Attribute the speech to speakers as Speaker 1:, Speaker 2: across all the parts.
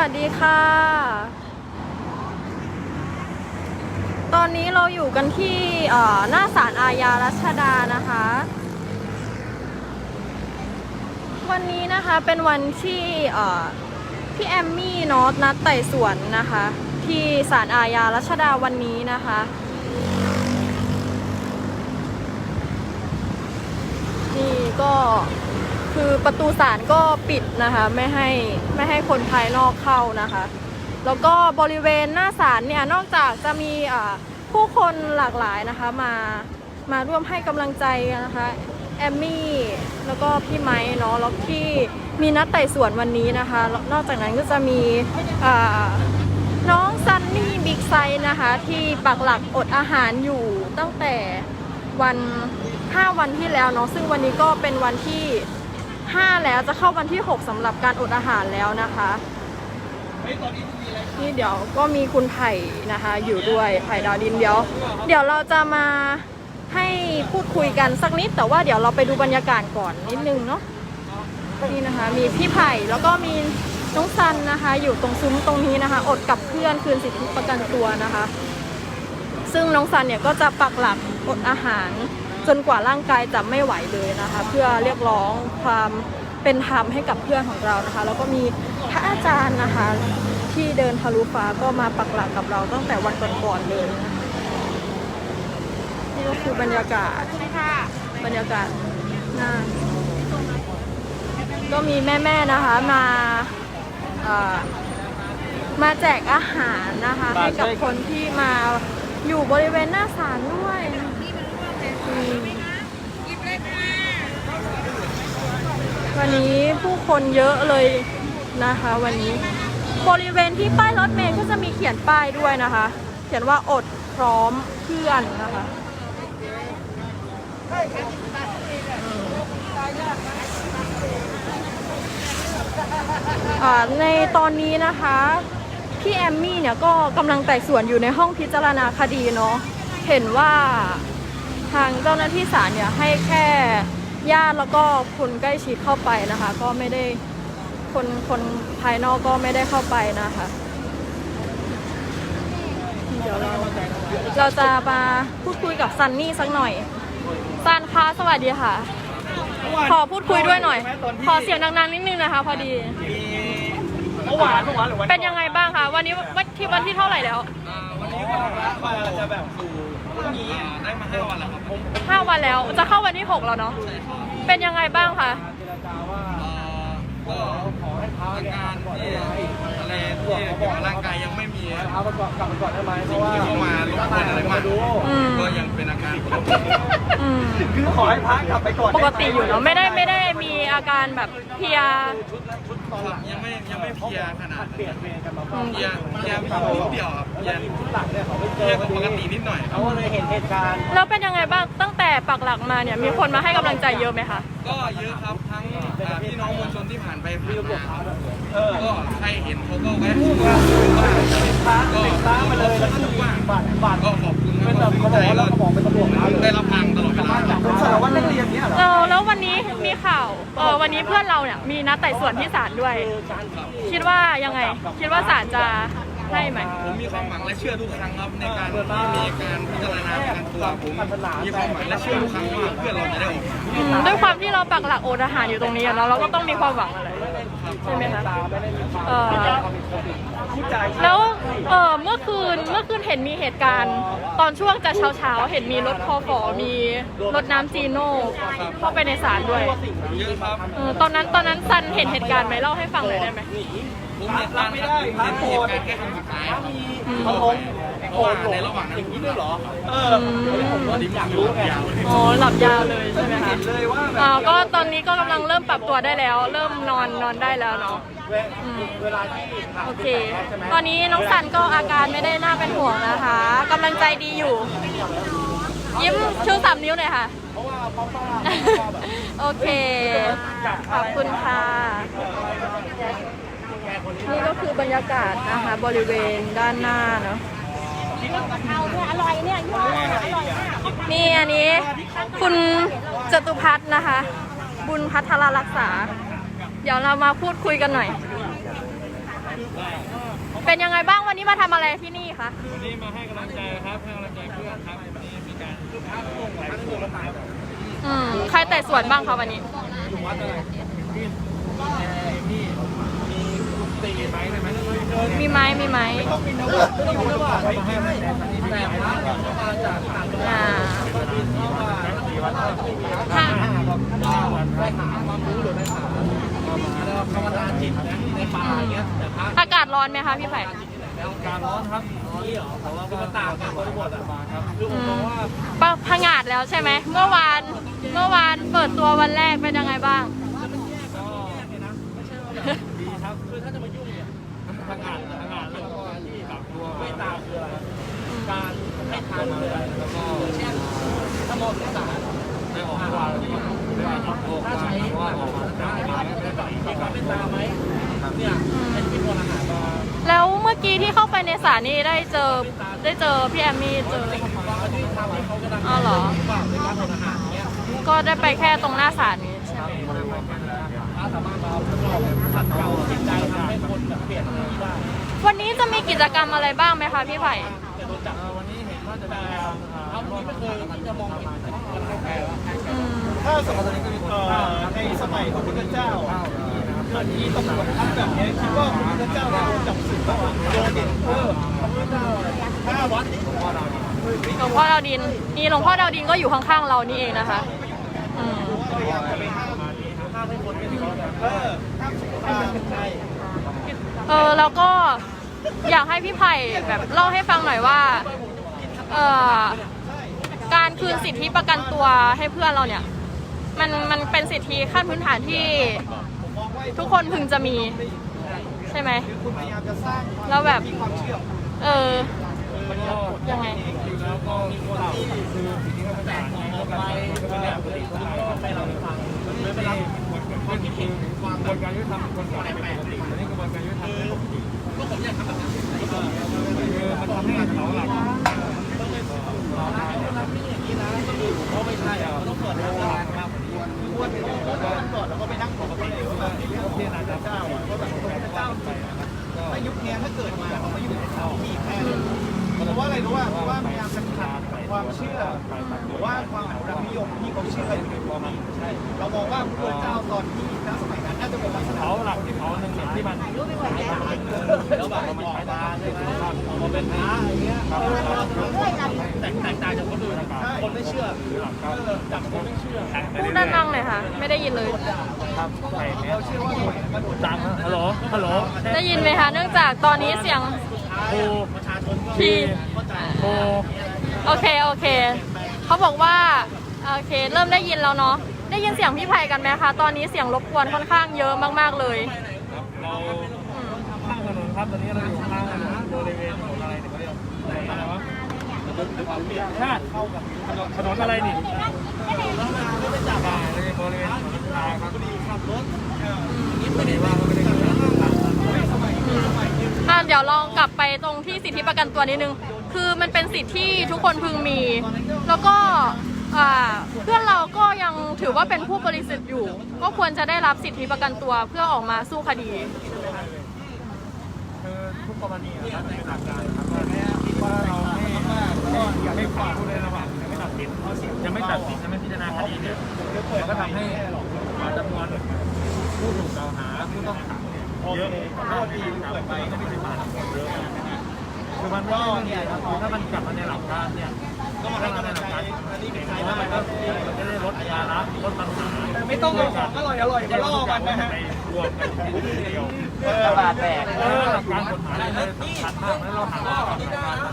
Speaker 1: วัสดีค่ะ ตอนนี้เราอยู่กันที่หน้าศาลอาญารัชดานะคะ วันนี้นะคะเป็นวันที่พี่แอมมี่นอตนัดไต่สวนนะคะ ที่ศาลอาญารัชดาวันนี้นะคะ นี่ก็ คือประตูศาลก็ปิดนะคะ ไม่ให้ไม่ให้คนภายนอกเข้านะคะ แล้วก็บริเวณหน้าศาลเนี่ยนอกจากจะมีอ่าผู้คนหลากหลายนะคะมามาร่วมให้กำลังใจนะคะแอมมี่ แล้วก็พี่ไม้เนาะแล้วที่มีนัดไต่สวนวันนี้นะคะ นอกจากนั้นก็จะมีอ่าน้องซันนี่บิ๊กไซนะคะ ที่ปักหลักอดอาหารอยู่ตั้งแต่วัน 5 วันที่แล้วเนาะซึ่งวันนี้ก็เป็นวันที่ 5 แล้วจะเข้าวันที่ 6สำหรับการอดอาหารแล้วนะคะนี่เดี๋ยวก็มีคุณไผ่นะคะ อยู่ด้วยไผ่ดาวดินเดี๋ยว เดี๋ยวเราจะมาให้พูดคุยกันสักนิด แต่ว่าเดี๋ยวเราไปดูบรรยากาศก่อนนิดนึงเนาะนี่นะคะ มีพี่ไผ่แล้วก็มีน้องซันนะคะ อยู่ตรงซุ้มตรงนี้นะคะ อดกับเพื่อนคืนสิทธิประกันตัวนะคะ ซึ่งน้องซันเนี่ยก็จะปักหลักอดอาหาร จนกว่าร่างกายจะไม่ไหวเลยนะคะ เพื่อเรียกร้องความเป็นธรรมให้กับเพื่อนของเรานะคะ แล้วก็มีพระอาจารย์นะคะ ที่เดินทะลุฟ้าก็มาปักหลักกับเราตั้งแต่วันก่อนๆเลยนี่ก็คือบรรยากาศบรรยากาศน้าก็มีแม่ๆนะคะมามาแจกอาหารนะคะ ให้กับคนที่มาอยู่บริเวณหน้าศาลด้วย วันนี้ผู้คนเยอะเลยนะคะ วันนี้บริเวณที่ป้ายรถเมล์ก็จะมีเขียนป้ายด้วยนะคะ เขียนว่าอดพร้อมเพื่อนนะคะในตอนนี้นะคะ พี่แอมมี่เนี่ยก็กำลังไต่สวนอยู่ในห้องพิจารณาคดีเนาะเห็นว่า ทางเจ้าหน้าที่ศาลเนี่ยให้แค่ญาติแล้วก็คนใกล้ชิดเข้าไปนะคะ ก็ไม่ได้คนคนภายนอกก็ไม่ได้เข้าไปนะคะเดี๋ยวเราเราจะมาพูดคุยกับซันนี่สักหน่อยซันคะสวัสดีค่ะ ขอพูดคุยด้วยหน่อย ขอเสียงดังๆนิดนึงนะคะ พอดี
Speaker 2: เมื่อวานเมื่อวานหรือวัน
Speaker 1: เป็นยังไงบ้างคะวันนี้วันที่วันที่เท่าไหร่แล้ว
Speaker 2: วันนี้ก็มาจะแบบสู่ พรุ่งนี้ได้มาห้าวันแล้วครับผม
Speaker 1: ห้าวันแล้ว จะเข้าวันที่หกแล้วเนาะ เป็นยังไงบ้างคะ
Speaker 2: เจรจาว่า ก็ขอให้พระ
Speaker 3: อา
Speaker 2: เนี่ย
Speaker 3: การที่อะไรที่เกี่ยวกับร่างกายยังไม่มี
Speaker 2: เอาไปก่อนกลับไปก่อนได้ไหมเพราะว่า
Speaker 3: ที่เข้ามารบกวนอะไรมาก
Speaker 2: ดู
Speaker 1: อืม
Speaker 3: ก็ยังเป็นอาการปกติ
Speaker 1: อืม
Speaker 2: คือขอให้พระกลับไปก่อน
Speaker 1: ปกติอยู่เนาะไม่ได้ไม่ได้มีอาการแบบเพลีย
Speaker 2: ชุดชุดตอนหลัง
Speaker 3: ยังไม่ยังไม่เพลียขนาด
Speaker 2: เปลี่ยนเวรกันมา
Speaker 3: เพลียเพลียนิดเดียวครับเพลีย
Speaker 2: ชุดหลังเนี่ยเขาไม่เจ
Speaker 3: เพลี
Speaker 2: อย
Speaker 3: กว่าปกตินิดหน่อยครับ
Speaker 2: เขาก็เลยเห็นเหตุการณ์
Speaker 1: แล้วเป็นยังไงบ้างตั้งแต่ปักหลักมาเนี่ยมีคนมาให้กำลังใจเยอะไหมคะ
Speaker 3: ก็เยอะครับทั้งอ่าพี่น้องมวลชนที่ ผ่านไปผ่านมา
Speaker 2: เอ
Speaker 3: ก็ใครเห็นเขาก็แวะ
Speaker 2: พระเป็นพระมาเลยแล้ว
Speaker 3: ก็
Speaker 2: คือ
Speaker 3: ว่า
Speaker 2: บาดบาด
Speaker 3: ก็ขอบคุณ
Speaker 2: เป็นแบบเขา
Speaker 3: บ
Speaker 2: อกว่าเรา
Speaker 3: ก็
Speaker 2: บอกเป็นตำรวจ
Speaker 3: ได้รับพังตลอดเวลา
Speaker 2: สารวัตรนักเรียนเนี่ยเหรอ
Speaker 1: เออแล้ววันนี้มีข่าวเออวันนี้เพื่อนเราเนี่ยมีนัดไต่สวนที่ศาลด้วย คิดว่ายังไง คิดว่าศาลจะให้ไหม
Speaker 3: ผมมีความหวังและเชื่อทุกครั้งครับในการที่มีการพิจารณา ประกันตัวผมมีความหวังและเชื่อทุกครั้งว่าเพื่อนเราจะได้ออกมา
Speaker 1: อืมด้วยความที่เราปักหลักโอดอาหารอยู่ตรงนี้อะเนาะเราก็ต้องมีความหวังอะไรใช่ไหมคะเออ
Speaker 2: ผู้ใจ
Speaker 1: แล้วเออเมื่อคืนเมื่อคืนเห็นมีเหตุการณ์ ตอนช่วงจะเช้าเช้าๆเห็นมีรถคอฟอมีรถน้ำจีโน่เข้าไปในศาลด้วย
Speaker 3: เยอะครับ
Speaker 1: เออตอนนั้นตอนนั้นซันเห็นเหตุการณ์ไหมเล่าให้ฟังหน่อยได้ไหม
Speaker 3: ผมเห็นการครับเห็นเหตุการณ์แค่ครั้งสุดท้ายครับ
Speaker 2: เขาลง
Speaker 3: เพราะว่าในระหว่างนั้นผมหลับ
Speaker 2: เออผมก็อยากรู้ไง
Speaker 1: อ๋อหลับยาวเลยใช่ไหมคะ
Speaker 2: เห็นเลยว่าแบบ
Speaker 1: อ่าก็ตอนนี้ก็กำลังเริ่มปรับตัวได้แล้ว เริ่มนอนนอนได้แล้วเนาะ
Speaker 2: เวลาที่
Speaker 1: โอเค ตอนนี้น้องสันก็อาการไม่ได้น่าเป็นห่วงนะคะกำลังใจดีอยู่ ยิ้มชูสามนิ้วหน่อยค่ะ
Speaker 2: เพราะว่าเพราะว่า
Speaker 1: โอเค ขอบคุณค่ะ นี่ก็คือบรรยากาศนะคะบริเวณด้านหน้าเนาะ นี่อันนี้ คุณจตุพัฒน์นะคะ บุญพัทรรักษา เดี๋ยวเรามาพูดคุยกันหน่อย เป็นยังไงบ้างวันนี้มาทำอะไรที่นี่คะ
Speaker 3: วันนี้มาให้กำลังใจครับให้กำลังใจเพื่อนครับวันนี้มีการลูกค้าส่งหลายคนครับ
Speaker 1: อืม ใครแต่สวนบ้างคะวันนี้
Speaker 3: อยู่วัดอะไรพี่พี่มี ตีไหมได้ไหม
Speaker 1: มีไม้มีไม้
Speaker 3: ต้องบินนะว่าต้องบินนะว่าไปให้แต่แต่พระก็มาจากต่างจังหวัด
Speaker 1: อ่า
Speaker 3: ก็บินเพราะว่าสี่วันก็
Speaker 1: ค่ะ
Speaker 3: ห้าวันได้หาความรู้หรือได้หาแล้วภาวนาจิตนะในป่าอย่างเงี้ยแต่พระ
Speaker 1: อากาศร้อนไหมคะพี่ไผ่
Speaker 3: แล้วการร้อนครับนี่เหรอเพราะว่ามันต่างกันบริบทอะครับคือผมมองว่า
Speaker 1: ปะพังอาดแล้วใช่ไหมเมื่อวานเมื่อวานเปิดตัววันแรกเป็นยังไงบ้าง
Speaker 3: ก็ดี ครับคือถ้าจะมายุ่งเนี่ยทำงานทำงานแล้วก็ที่แบบตัวไม่ตามคืออะไรการให้ทานคืออะไรแล้วก็ถ้ามองที่สารในออกมาว่าถ้าใช้ว่าออกมาได้มีความเป็นตาไหมเนี่ยเป็นวิธีอาหารมา
Speaker 1: แล้วเมื่อกี้ที่เข้าไปในศาลนี่ได้เจอได้เจอพี่แอมมี่เจอ
Speaker 3: ว่าที่ทำให้เขากำลัง
Speaker 1: อ๋อเหรอ
Speaker 3: ว่าในการทำอาหารเนี่ย
Speaker 1: ก็ได้ไปแค่ตรงหน้าศาลนี้ใช่ไหม
Speaker 3: ถ้าสามารถมาทดลอง ขัดเกลาจิตใจทำให้คนแบบเปลี่ยนไรได้
Speaker 1: วันนี้จะมีกิจกรรมอะไรบ้างไหมคะพี่ไผ่
Speaker 3: จะโดนจับวันนี้เห็นว่าจะมีการเอาวันนี้ไม่เคยที่จะมองเห็นแ่
Speaker 2: ถ้าสมมติเอ่อในสมัยพระพุทธเจ้าอะที่ตำรวจทำแบบนี้คิดว่าพระพุทธเจ้าโดนจับศึกป่ะโดนเด็กเออพระพุทธเจ้าถ้าวัดนี้
Speaker 1: หลวงพ่อดาวดินนี่หลวงพ่อดาวดินก็อยู่ข้างๆเรานี่เองนะคะ อืม
Speaker 2: พยายามจะไปห้ามห้ามให้คนไม่ดีเออ
Speaker 1: เออแล้วก็อยากให้พี่ไผ่แบบเล่าให้ฟังหน่อยว่า เออการคืนสิทธิประกันตัวให้เพื่อนเราเนี่ย มันมันเป็นสิทธิขั้นพื้นฐานที่ทุกคนพึงจะมี ใช่ไหมแล้วแบบ
Speaker 2: เอ
Speaker 1: อยังไง
Speaker 3: คือสิ่งที่เขาประกาศออกไปไปเราฟังไม่เป็นไร คนที่ผิดความกระบวนการยุติธรรมคนก่อนเป็นปกติอันนี้กระบวนการยุติธรรมเป็นปกติก็ผมอยากทำแบบนั้นคือมันทำให้เขาหลักเขาไม่ใช่
Speaker 2: อะต้องเปิ
Speaker 3: ดนะ ไม่เชื่อจากคนไม่เชื่อ
Speaker 1: พูดดังๆหน่อยค่ะ ไม่ได้ยินเลย
Speaker 3: ครับใช่เราเชื่อว่าสมัยมันดังฮัลโหลฮัลโหล
Speaker 1: ได้ยินไหมคะ เนื่องจากตอนนี้เสียง
Speaker 3: โอ
Speaker 1: ที
Speaker 3: โอ
Speaker 1: โอเค โอเค เขาบอกว่า โอเค เริ่มได้ยินแล้วเนาะ ได้ยินเสียงพี่ไผ่กันไหมคะ ตอนนี้เสียงรบกวนค่อนข้างเยอะมากๆเลย
Speaker 3: ชาติถนนอะไรนี่ไม่ได้จับอะในบริเวณทางครับขับรถนี่พอดีว่าไม่ได้ขับรถ
Speaker 1: อะเดี๋ยวลองกลับไปตรงที่สิทธิประกันตัวนิดนึง คือมันเป็นสิทธิที่ทุกคนพึงมี แล้วก็เพื่อนเราก็ยังถือว่าเป็นผู้บริสุทธิ์อยู่ ก็ควรจะได้รับสิทธิประกันตัวเพื่อออกมาสู้คดี
Speaker 3: คือทุกกรณีอะครับเป็นหลักการครับว่าว่าเราไม่ ไม่ยังไม่ฝ่าผู้ใดระหว่างยังไม่ตัดสินยังไม่ตัดสินยังไม่พิจารณาคดีเนี่ยมันก็ทำให้จำนวนผู้ถูกกล่าวหาผู้ต้องขังเนี่ยเยอะโทษดีเกิดไปก็ไม่ถึงบาทเยอะคือมันก็เนี่ยถ้ามันกลับมาในหลักการเนี่ยก็มาให้กำลังใจนี่เป็นใจว่ามันก็มันจะได้ลดภาระลดปัญหา
Speaker 2: ไม่ต้องเอาของอร่อยอร่อยมาล่อมันนะฮะ
Speaker 3: รวมกันที่เดียว
Speaker 2: ตลาดแตก
Speaker 3: เออหลัการกฎหมายเลยสำคัญมากแล้วเราหาว่า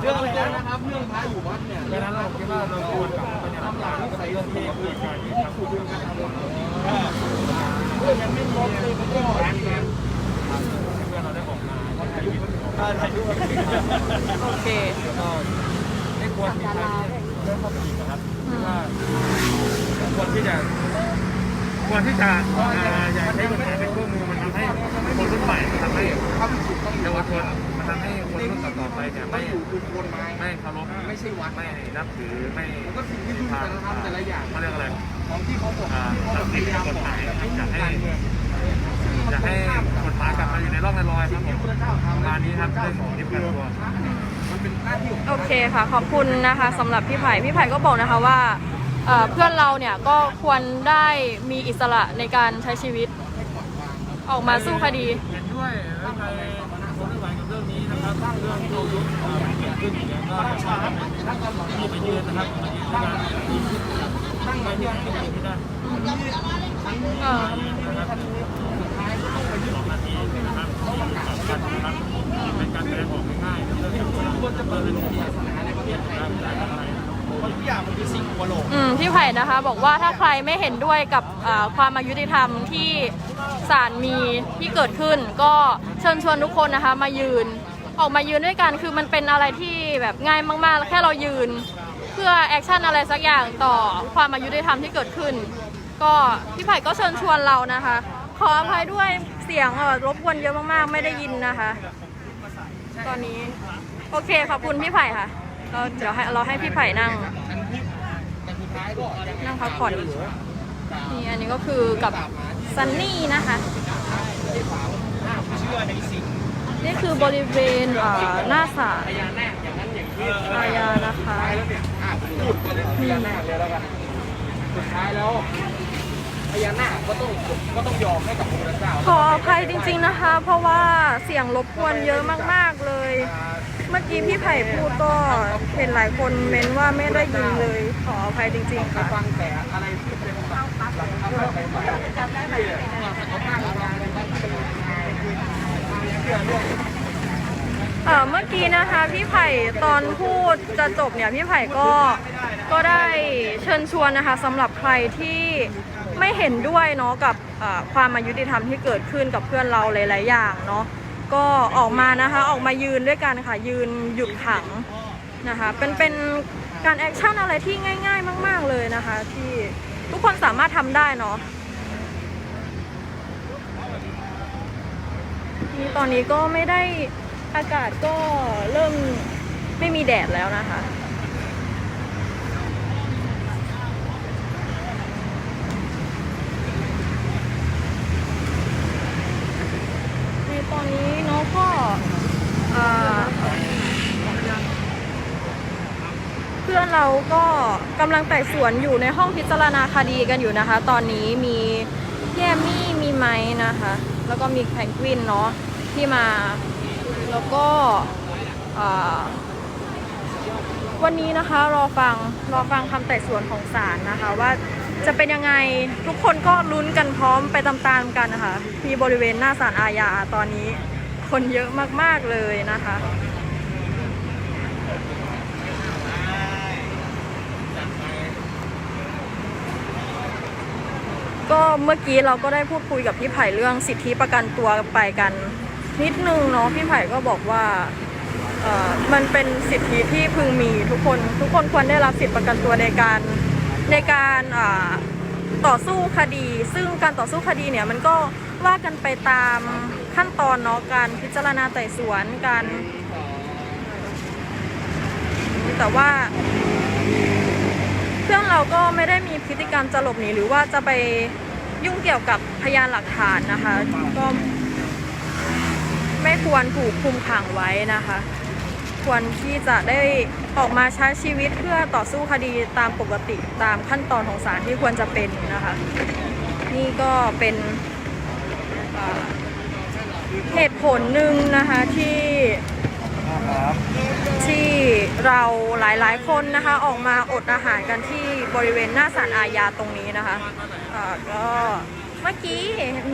Speaker 2: เรื่องอะไรนะครับเรื่องพระอยู่วัดเนี่ย
Speaker 3: ดังนั้นเราคิดว่าเราควรกลับไปในหลักการแล้วก็เป็นเรื่องที่เกิดการที่ทำคุณการทำเรื่องยังไม่ครบเลยมันก็แรงกันเพื่อเราได้ออกมาก็ถ่ายวิดีโอ
Speaker 2: ถ่ายรูป
Speaker 1: โอเค
Speaker 3: ก็ไม่ควรมีใครเรื่องเข้าไปอีกนะครับว่าควรที่จะ ควรที่จะอย่าใช้กฎหมายเป็นเครื่องมือมันทำให้คนรุ่นใหม่ทำให้เยาวชนมันทำให้คนรุ่นต่อๆไปเนี่ยไม่ไม่เคารพไม่ใช่วัดไม่นับถือไม่ก็สิ่งที่คุณจะทำแต่ละอย่างเขาเรียกอะไรของที่เขาบอกตัดสินกฎหมายอยากให้อยากให้กฎหมายกลับมาอยู่ในร่องในรอยครับผมประมาณนี้ครับเรื่องของคลิปการตัว
Speaker 1: โอเคค่ะ ขอบคุณนะคะสำหรับพี่ไผ่พี่ไผ่ก็บอกนะคะว่า เอ่อเพื่อนเราเนี่ยก็ควรได้มีอิสระในการใช้ชีวิต ออกมาสู้คดี
Speaker 3: เห็นด้วยแล้วใครคนไม่ไหวกับเรื่องนี้นะครับเรื่องโยุทธ์เกิดขึ้นอย่างเงี้ยก็มีไปยืนนะครับมายืนด้วยกันตั้งไว้ที่ที่ไหนที่ได้
Speaker 1: เออ
Speaker 3: นะครับสองนาทีนะครับสำคัญนะครับเป็นการแสดงออกง่ายๆเรื่องของควรจะเปิดเป็นที่นประเทศไทยได้อะไร
Speaker 2: เพราะทุก อย่างมันคือสิ่งอุปโลก
Speaker 1: อืมพี่ไผ่นะคะ บอกว่าถ้าใครไม่เห็นด้วยกับอ่าความอายุติธรรมที่ศาลมีที่เกิดขึ้น ก็เชิญชวนทุกคนนะคะ มายืนออกมายืนด้วยกันคือมันเป็นอะไรที่แบบง่ายมากๆแล้วแค่เรายืน เพื่อแอคชั่นอะไรสักอย่างต่อความอายุติธรรมที่เกิดขึ้น ก็พี่ไผ่ก็เชิญชวนเรานะคะ ขออภัยด้วยเสียงเอ่อรบกวนเยอะมากๆ ไม่ได้ยินนะคะ ตอนนี้ โอเคขอบคุณพี่ไผ่ค่ะ เราเดี๋ยวให้เราให้พี่ไผ่นั่ง นั่งพักผ่อนนี่อันนี้ก็คือกับซันนี่นะคะ
Speaker 2: เชื่อในสิ่ง
Speaker 1: นี่คือบริเวณอ่าหน้าศาลอาญานะคะนี่
Speaker 3: สุดท้ายแล้วพญานาคก็ต้องก็ต้องยอมให้กับพระพุทธเจ้า
Speaker 1: ขออภัยจริง ๆนะคะ เพราะว่าเสียงรบกวนเยอะมาก ๆเลย เมื่อกี้พี่ไผ่พูดก็เห็นหลายคนเม้นว่าไม่ได้ยินเลยขออภัยจริงๆค่ะ
Speaker 3: ฟังแต่อะไรที่เป็นหลักหลักธรรมะไปไปจำได้ไหมเขาตั้งอะไรเป็นเชื่อเรื่อง
Speaker 1: เอ่อเมื่อกี้นะคะพี่ไผ่ตอนพูดจะจบเนี่ยพี่ไผ่ก็ก็ได้เชิญชวนนะคะสำหรับใครที่ไม่เห็นด้วยเนาะกับความอายุติธรรมที่เกิดขึ้นกับเพื่อนเราหลายๆอย่างเนาะ ก็ออกมานะคะออกมายืนด้วยกันค่ะ ยืนหยุดขังนะคะเป็นเป็นการแอคชั่นอะไรที่ง่าย ๆ มาก ๆ เลยนะคะ ที่ทุกคนสามารถทำได้เนาะนี่ตอนนี้ก็ไม่ได้อากาศก็เริ่มไม่มีแดดแล้วนะคะ ในตอนนี้เน้องก็อ่า เราก็กำลังไต่สวนอยู่ในห้องพิจารณาคดีกันอยู่นะคะ ตอนนี้มีแยมมี่มีไม้นะคะ แล้วก็มีแพนกวินเนาะที่มา แล้วก็วันนี้นะคะรอฟังรอฟังคำไต่สวนของศาลนะคะ ว่าจะเป็นยังไงทุกคนก็ลุ้นกันพร้อมไปตามๆกันนะคะที่บริเวณหน้าศาลอาญาตอนนี้คนเยอะมากๆเลยนะคะ ก็เมื่อกี้เราก็ได้พูดคุยกับพี่ไผ่เรื่องสิทธิประกันตัวไปกันนิดนึงเนาะพี่ไผ่ก็บอกว่าเอ่อมันเป็นสิทธิที่พึงมีทุกคนทุกคนควรได้รับสิทธิประกันตัวในการในการอ่าต่อสู้คดี ซึ่งการต่อสู้คดีเนี่ยมันก็ว่ากันไปตามขั้นตอนเนาะการพิจารณาไต่สวนการแต่ว่า เพื่อนเราก็ไม่ได้มีพฤติกรรมจะหลบหนีหรือว่าจะไปยุ่งเกี่ยวกับพยานหลักฐานนะคะ ก็ไม่ควรถูกคุมขังไว้นะคะ ควรที่จะได้ออกมาใช้ชีวิตเพื่อต่อสู้คดีตามปกติตามขั้นตอนของศาลที่ควรจะเป็นนะคะ นี่ก็เป็นเหตุผลหนึ่งนะคะที่ ที่เราหลายๆคนนะคะออกมาอดอาหารกันที่บริเวณหน้าศาลอาญาตรงนี้นะคะก็เมื่อกี้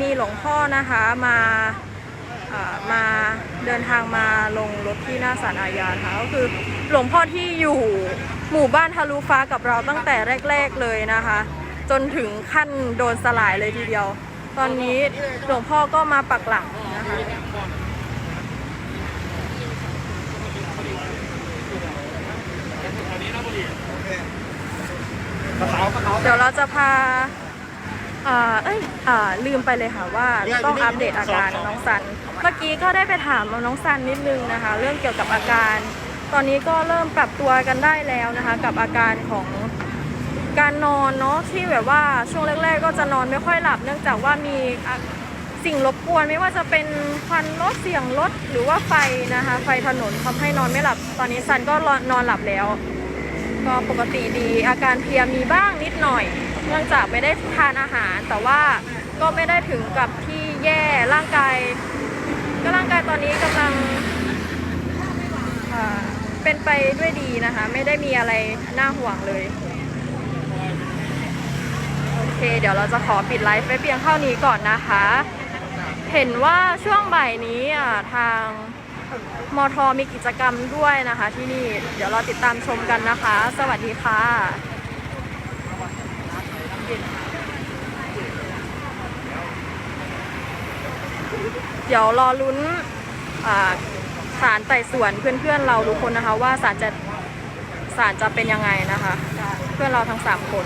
Speaker 1: มีหลวงพ่อนะคะมามาเดินทางมาลงรถที่หน้าศาลอาญาค่ะก็คือหลวงพ่อที่อยู่หมู่บ้านทะลุฟ้ากับเราตั้งแต่แรก ๆเลยนะคะ จนถึงขั้นโดนสลายเลยทีเดียว ตอนนี้หลวงพ่อก็มาปักหลักนะคะ เดี๋ยวเราจะพาอ่าเอ้ยอ่าลืมไปเลยค่ะว่าต้องอัปเดตอาการน้องซัน เมื่อกี้ก็ได้ไปถามน้องซันนิดนึงนะคะ เรื่องเกี่ยวกับอาการ ตอนนี้ก็เริ่มปรับตัวกันได้แล้วนะคะ กับอาการของการนอนเนาะที่แบบว่าช่วงแรก ๆ ก็จะนอนไม่ค่อยหลับ เนื่องจากว่ามีอะสิ่งรบกวนไม่ว่าจะเป็นควันรถเสียงรถหรือว่าไฟนะคะ ไฟถนนทำให้นอนไม่หลับ ตอนนี้ซันก็นอนหลับแล้ว ก็ปกติดีอาการเพลียมีบ้างนิดหน่อย เนื่องจากไม่ได้ทานอาหาร แต่ว่าก็ไม่ได้ถึงกับที่แย่ร่างกาย ก็ร่างกายตอนนี้กำลังเป็นไปด้วยดีนะคะ ไม่ได้มีอะไรน่าห่วงเลยโอเค เดี๋ยวเราจะขอปิดไลฟ์ไว้เพียงเท่านี้ก่อนนะคะ เห็นว่าช่วงบ่ายนี้อ่าทาง มทมีกิจกรรมด้วยนะคะ ที่นี่เดี๋ยวเราติดตามชมกันนะคะ สวัสดีค่ะเดี๋ยวรอลุ้นอ่าศาลไต่สวนเพื่อนๆเราทุกคนนะคะ ว่าศาลจะศาลจะเป็นยังไงนะคะ เพื่อนเราทั้งสามคน